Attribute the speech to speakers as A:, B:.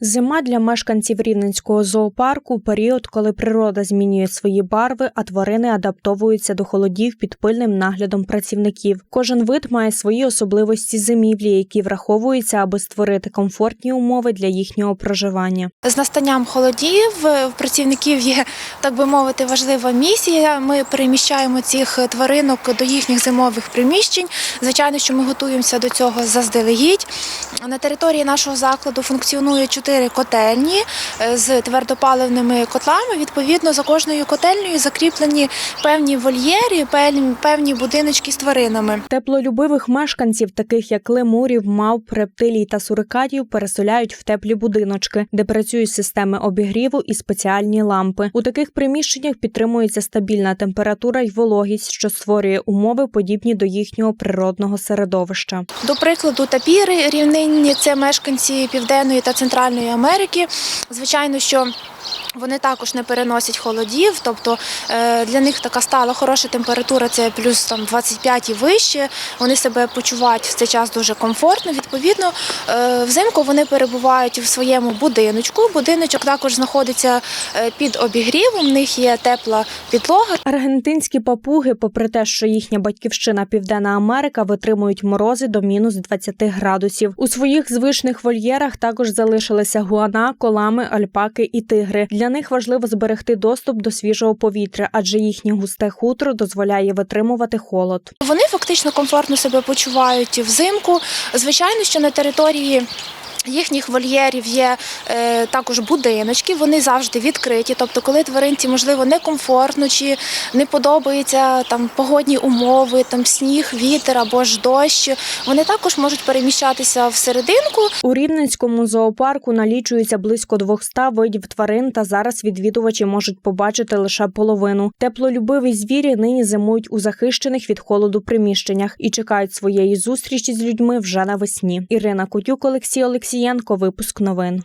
A: Зима для мешканців рівненського зоопарку період, коли природа змінює свої барви, а тварини адаптовуються до холодів під пильним наглядом працівників. Кожен вид має свої особливості зимівлі, які враховуються, аби створити комфортні умови для їхнього проживання.
B: З настанням холодів в працівників є, так би мовити, важлива місія. Ми переміщаємо цих тваринок до їхніх зимових приміщень. Звичайно, що ми готуємося до цього заздалегідь. На території нашого закладу функціонує чотири котельні е, з твердопаливними котлами. Відповідно, за кожною котельнею закріплені певні вольєри, певні, певні будиночки з тваринами.
A: Теплолюбивих мешканців, таких як лемурів, мавп, рептилій та сурикатів, переселяють в теплі будиночки, де працюють системи обігріву і спеціальні лампи. У таких приміщеннях підтримується стабільна температура й вологість, що створює умови, подібні до їхнього природного середовища.
B: До прикладу, тапіри рівнинні це мешканці Південної та Центральної Америки. Звичайно, що вони також не переносять холодів, тобто е, для них така стала хороша температура, це плюс там 25 і вище. Вони себе почувають в цей час дуже комфортно. Відповідно, е, взимку вони перебувають в своєму будиночку. Будиночок також знаходиться е, під обігрівом. В них є тепла підлога.
A: Аргентинські папуги, попри те, що їхня батьківщина Південна Америка, витримують морози до мінус 20 градусів. У своїх звичних вольєрах також залишилися гуана, колами, альпаки і тигри. Для них важливо зберегти доступ до свіжого повітря, адже їхнє густе хутро дозволяє витримувати холод.
B: Вони фактично комфортно себе почувають взимку. Звичайно, що на території. Їхніх вольєрів є е, також будиночки, вони завжди відкриті. Тобто, коли тваринці можливо некомфортно чи не подобаються там погодні умови, там сніг, вітер або ж дощ, вони також можуть переміщатися всерединку.
A: У Рівненському зоопарку налічується близько 200 видів тварин, та зараз відвідувачі можуть побачити лише половину. Теплолюбиві звірі нині зимують у захищених від холоду приміщеннях і чекають своєї зустрічі з людьми вже навесні. Ірина Котюк, Олексій Олексієнко. Випуск новин.